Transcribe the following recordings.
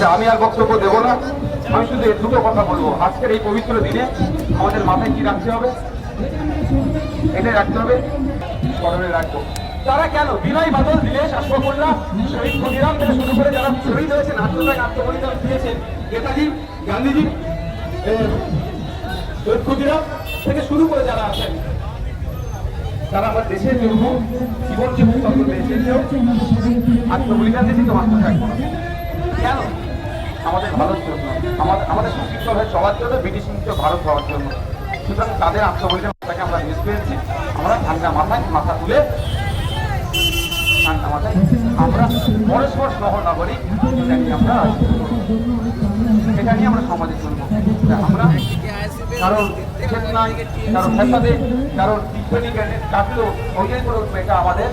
আচ্ছা আমি আর বক্তব্য দেবো না। আমি শুধু এই দুটো কথা বলব। আজকের এই পবিত্র দিনে আমাদের মাথায় কি রাখতে হবে? এনে রাখতে হবে, স্মরণে রাখব। তারা কেন বিনয় বাদল, দিনেশ আশ্রমুল্লাহ শহীদ ক্ষুদিরাম থেকে শুরু করে যারা শহীদ হয়েছেন আত্মত্যাগ আত্মবলিদান দিয়েছেন নেতাজি, গান্ধীজি শহীদ ক্ষুদিরাম থেকে শুরু করে যারা আছেন, তারা আমার দেশের জন্য উত্তর দেশের আত্মবলিদান দিয়েছি তো আত্মত্যাগ করেছে। কেন? আমাদের ভারত জন্য, আমাদের আমাদের সুশৃঙ্খল হয়ে চলার জন্য, ব্রিটিশ মুক্ত ভারত হওয়ার জন্য। সুতরাং তাদের আত্মবলিদানটাকে আমরা মিস পেয়েছি আমরা ঠান্ডা মাথায় মাথা তুলে ঠান্ডা মাথায় আমরা পরস্পর সহ নাগরিক আমরা এটা নিয়ে আমরা সমাজের জন্য আমরা কারণ চেতনায় কারণ ফেসাদে কারণ জ্ঞানে কাটলেও ওইটাই করে উঠবে এটা আমাদের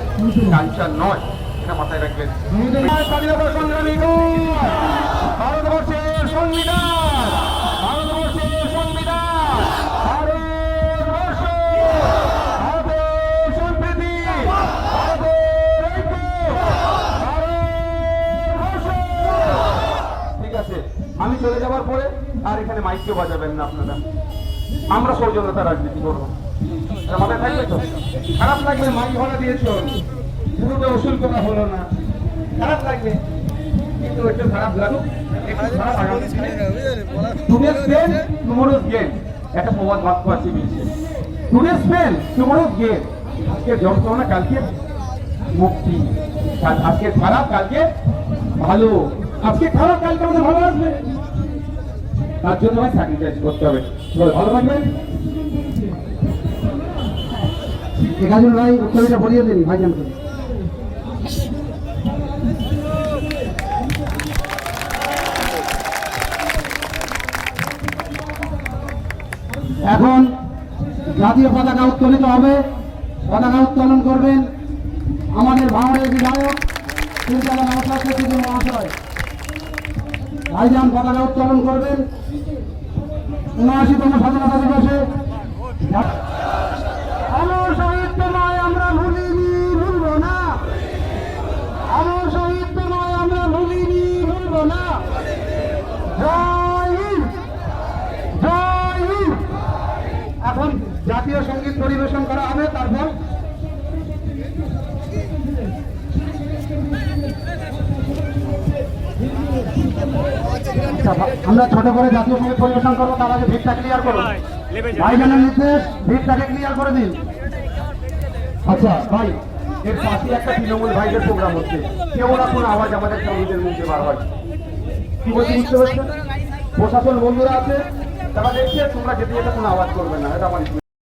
কালচার নয়, এটা মাথায় রাখবেন। স্বাধীনতা সংগ্রামী ভারতবর্ষের সংবিধান ভারতবর্ষের সংবিধান, ভারতবর্ষ, ভারতের সম্প্রীতি ভারতের ঐক্য, ভারতবর্ষ। ঠিক আছে, আমি চলে যাওয়ার পরে আর এখানে মাইককে বাজাবেন না আপনারা। আমরা সৌজন্যতা রাজনীতি করব। মাথায় থাকবে তো? খারাপ লাগবে মাইক ভাড়া দিয়েছ। পুরোটা ওসুল করা হলো না। খারাপ লাগবে। কিন্তু একটু খারাপ লাগুক টুডেস পেন টুমোরোজ গেম একটা প্রবাদ বাক্য আছে বিলছে টুডেস পেন টুমোরোজ গেম আজকে যন্ত্রণা কালকে মুক্তি। আজকে খারাপ কালকে ভালো। আজকে খারাপ কালকে আমাদের ভালো আসবে তার জন্য আমায় স্যাক্রিফাইস করতে হবে। ভালো থাকবেন একাজন ভাই উত্তরটা বলিয়ে দিন ভাইজানকে এখন জাতীয় পতাকা উত্তোলিত হবে। পতাকা উত্তোলন করবেন আমাদের ভাঙড়ের বিধায়ক চিন্তালা নমস্কার মহাশয়। ভাইজান পতাকা উত্তোলন করবেন। উনআশিতম স্বাধীনতা এখন জাতীয় সংগীত পরিবেশন করা হবে তারপর আচ্ছা, আমরা ছোট করে জাতীয় সংগীত পরিবেশন করব তার আগে ভিড়টা ক্লিয়ার করুন। ভাইজানের নির্দেশ ভিড়টাকে ক্লিয়ার করে দিন। আচ্ছা ভাই এর পাশে একটা তৃণমূল ভাইদের প্রোগ্রাম হচ্ছে। কেউ না কোনো আওয়াজ আমাদের সঙ্গীতের মুখে বার হয়। কি বলছি বুঝতে পারছেন? প্রশাসন বন্ধুরা আছে তারা দেখছে তোমরা যেতে যেতে কোনো আওয়াজ করবে না এটা আমার